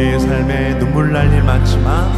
우리의 삶에 눈물 날 일 많지만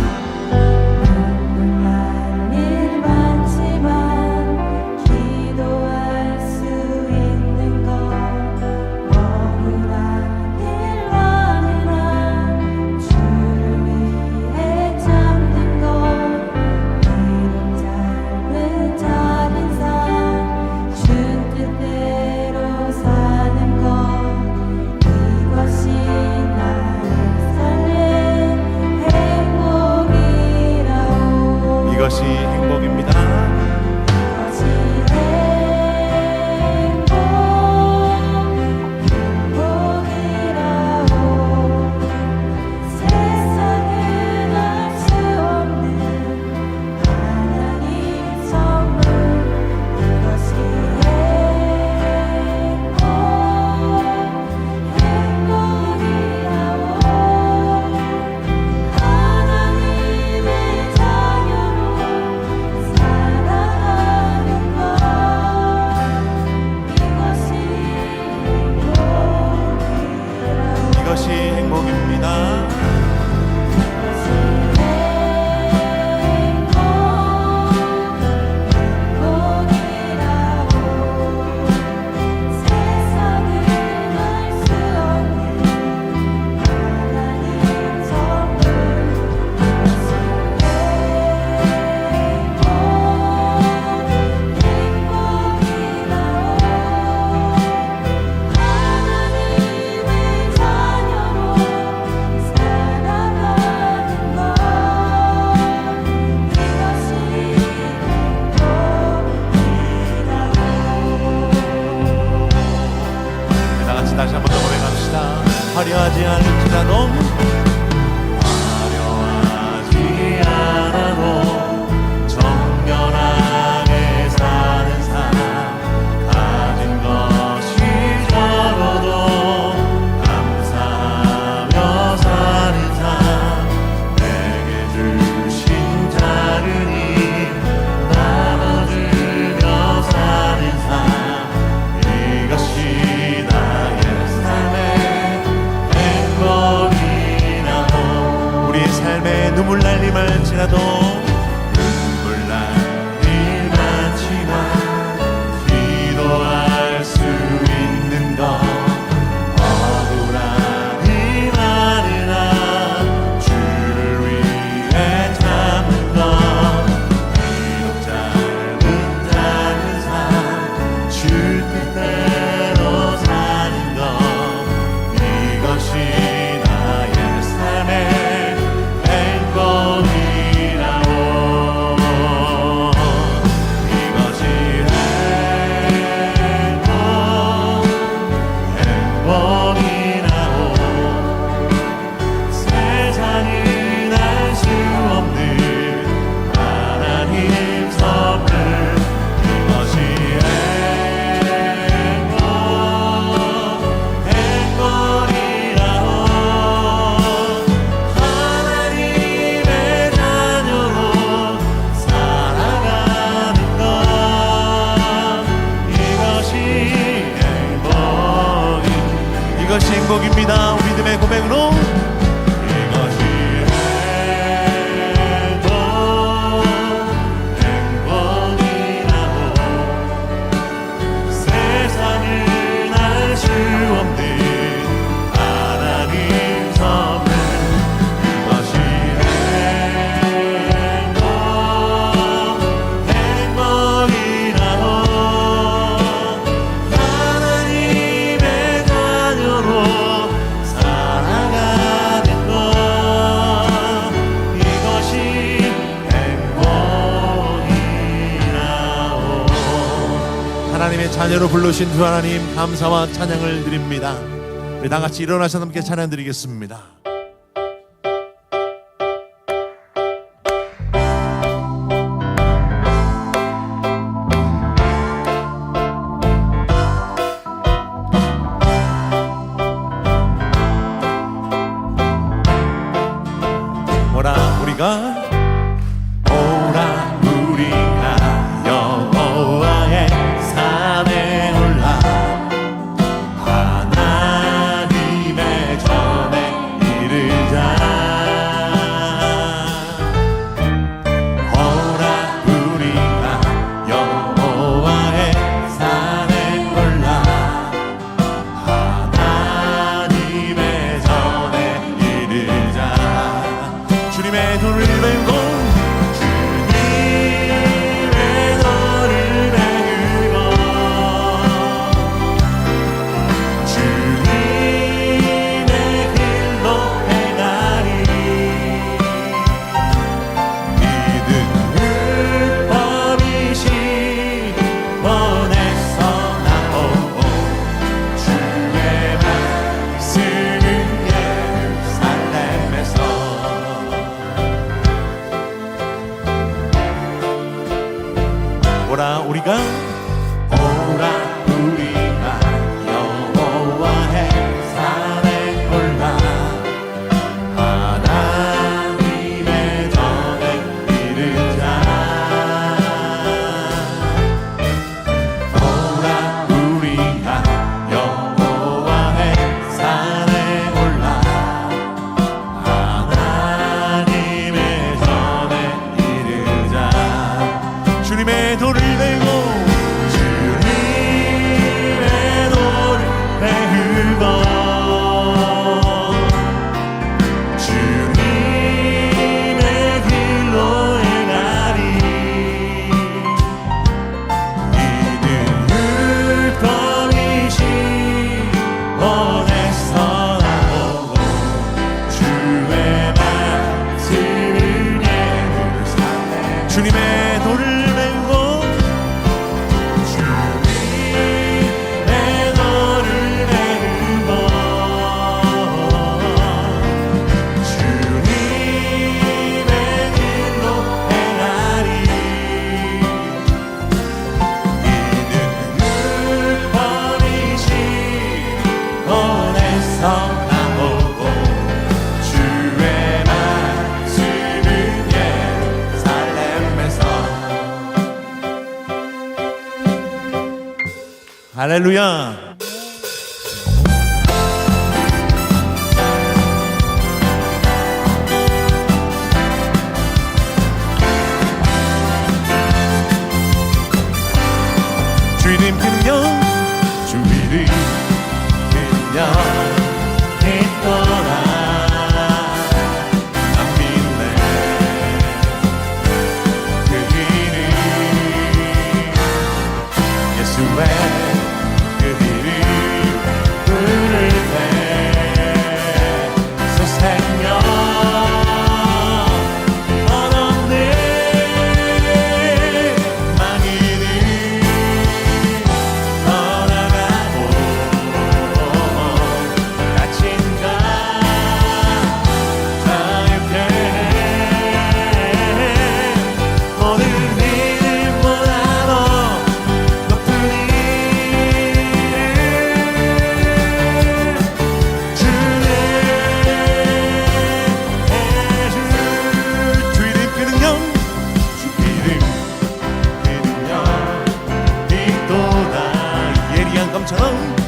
이름으로 부르신 주 하나님 감사와 찬양을 드립니다. 우리 다 같이 일어나서 함께 찬양 드리겠습니다. 할렐루야. não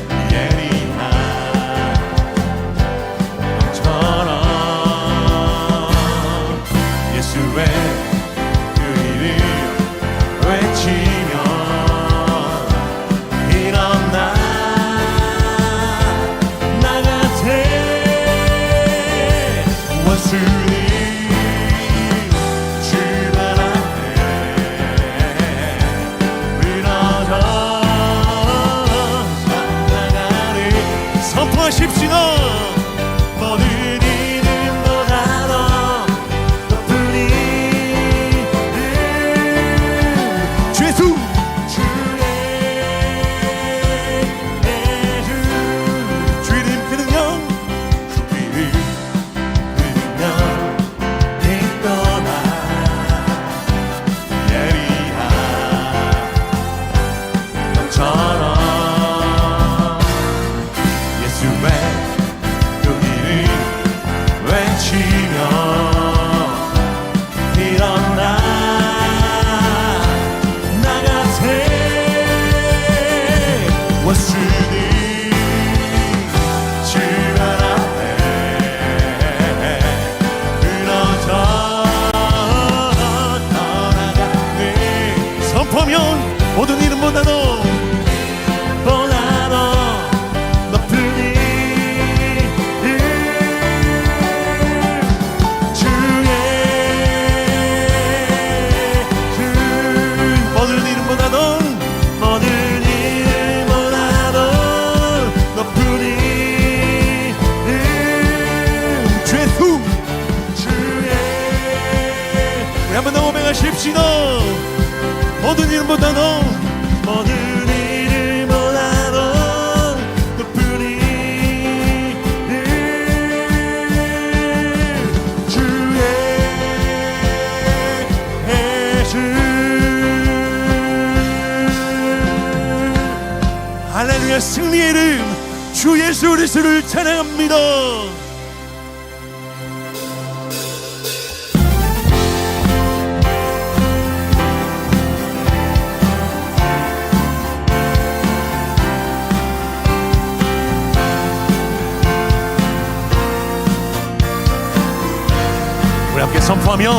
우리 함께 선포하면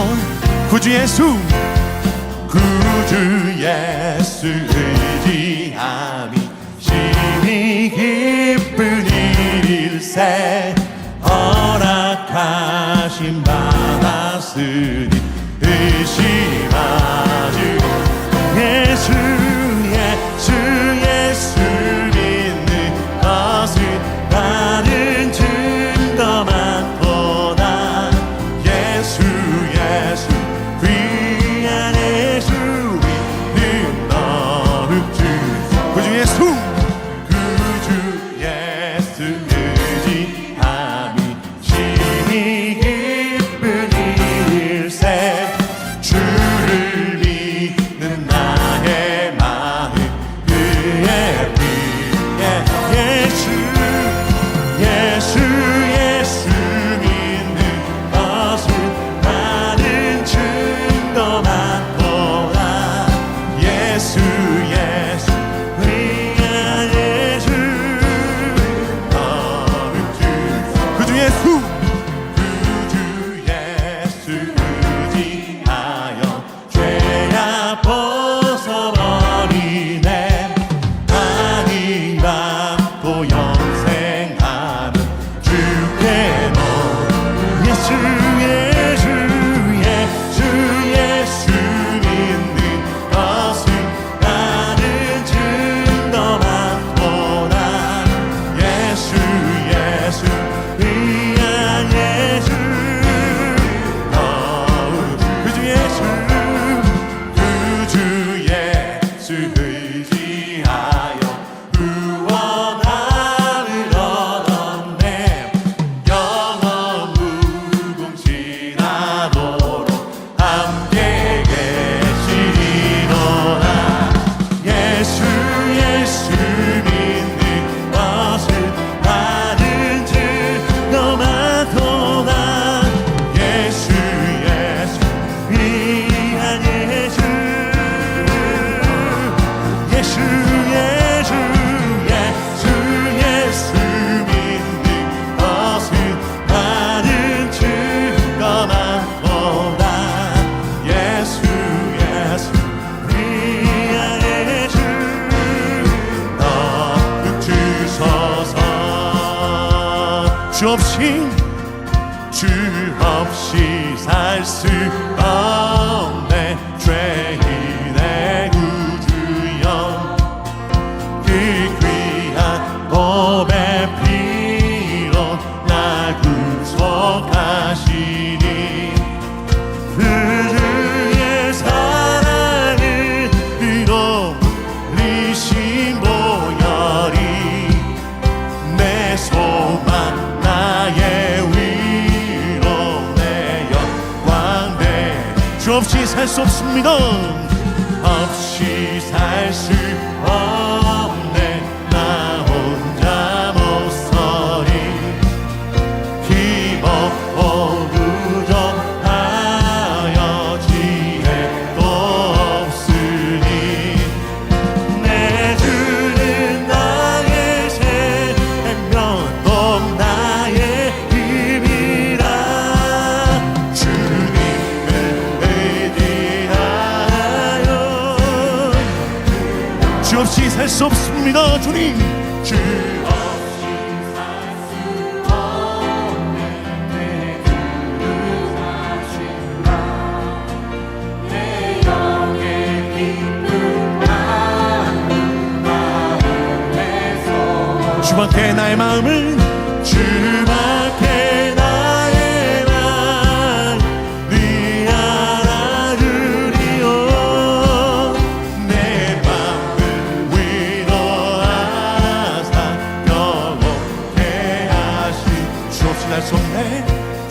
구주 예수 구주 예수 의지함이 심히 기쁜 일일세. see.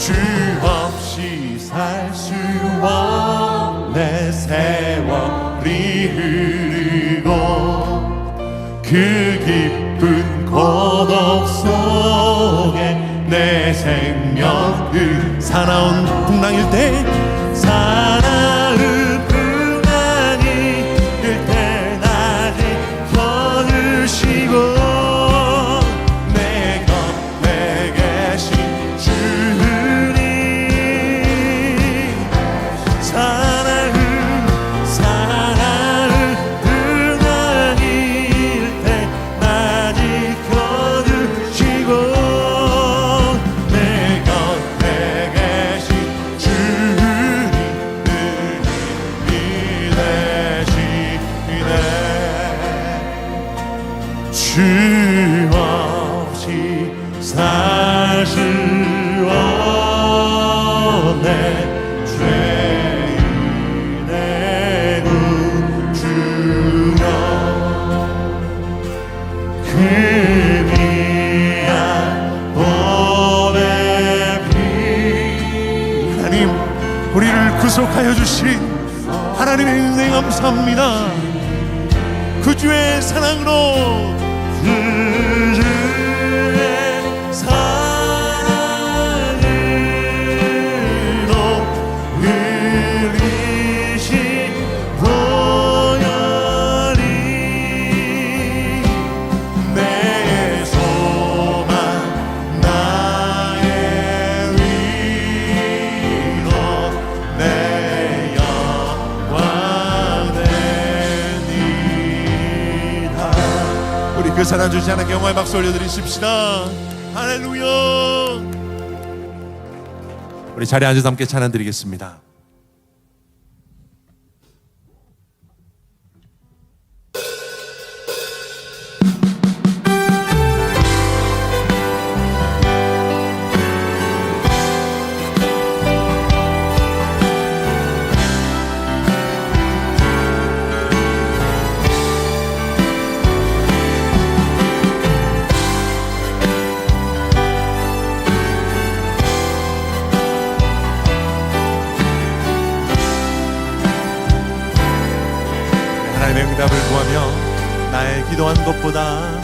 주 없이 살 수와 내 세월이 흐르고 그 깊은 고독 속에 내 생명을 살아온 그 풍랑일 때 하나님의 은혜 감사합니다. 그 주의 사랑으로 음. 주시 하는 경호의 박수 올려드리십시다. 할렐루야. 우리 자리에 앉아서 함께 찬양 드리겠습니다. 것보다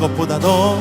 것보다 더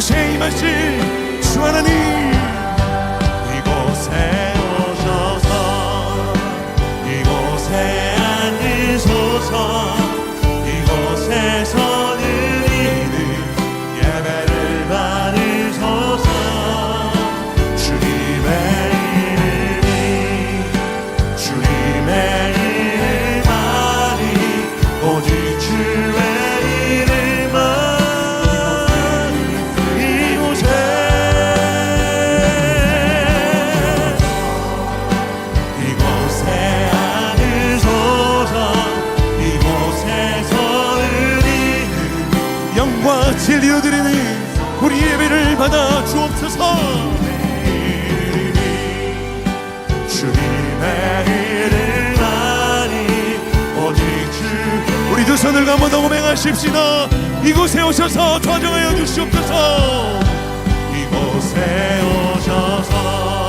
세임하신 주 하나님. 예배를 받아 주옵소서. 주님의 우리 두 손을 한번 더 고백하십시다. 이곳에 오셔서 좌정하여 주시옵소서. 이곳에 오셔서